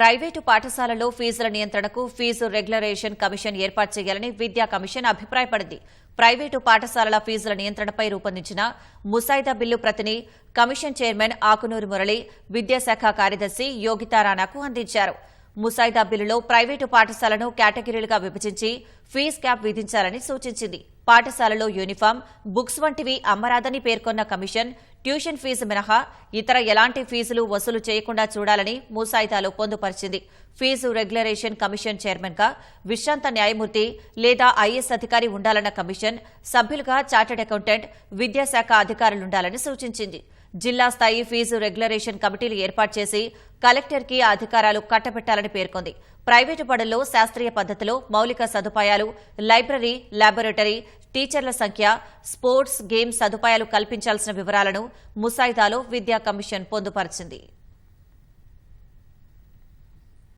Private పాఠశాలలో ఫీజుల నియంత్రణకు ఫీజు రెగ్యులరేషన్ కమిషన్ ఏర్పాటు చేయాలని విద్యా కమిషన్ అభిప్రాయపడింది. ప్రైవేటు పాఠశాలల ఫీజుల నియంత్రణపై రూపొందించిన ముసాయిదా బిల్లు ప్రతిని కమిషన్ చైర్మన్ ఆకునూరు మురళి విద్యాశాఖ కార్యదర్శి యోగితారాణాకు అందించారు. ముసాయిదా బిల్లులో ప్రైవేటు పాఠశాలను కేటగిరీలుగా విభజించి ఫీజు క్యాప్ విధించాలని సూచించింది. పాఠశాలలో యూనిఫామ్ బుక్స్ వంటివి అమ్మరాదని పేర్కొన్న కమిషన్ ట్యూషన్ ఫీజు మినహా ఇతర ఎలాంటి ఫీజులు వసూలు చేయకుండా చూడాలని ముసాయిదాలో పొందుపరిచింది. ఫీజు రెగ్యులరేషన్ కమిషన్ చైర్మన్గా విశ్రాంత న్యాయమూర్తి లేదా ఐఏఎస్ అధికారి ఉండాలన్న కమిషన్ సభ్యులుగా చార్టెడ్ అకౌంటెంట్ విద్యాశాఖ అధికారులుండాలని సూచించింది. జిల్లా స్థాయి ఫీజు రెగ్యులరేషన్ కమిటీలు ఏర్పాటు చేసి కలెక్టర్కి అధికారాలు కట్టబెట్టాలని పేర్కొంది. ప్రైవేటు బడుల్లో శాస్త్రీయ పద్దతిలో మౌలిక సదుపాయాలు లైబ్రరీ లాబొరేటరీ టీచర్ల సంఖ్య స్పోర్ట్స్ గేమ్స్ సదుపాయాలు కల్పించాల్సిన వివరాలను ముసాయిదాలో విద్యా కమిషన్ పొందుపరిచింది.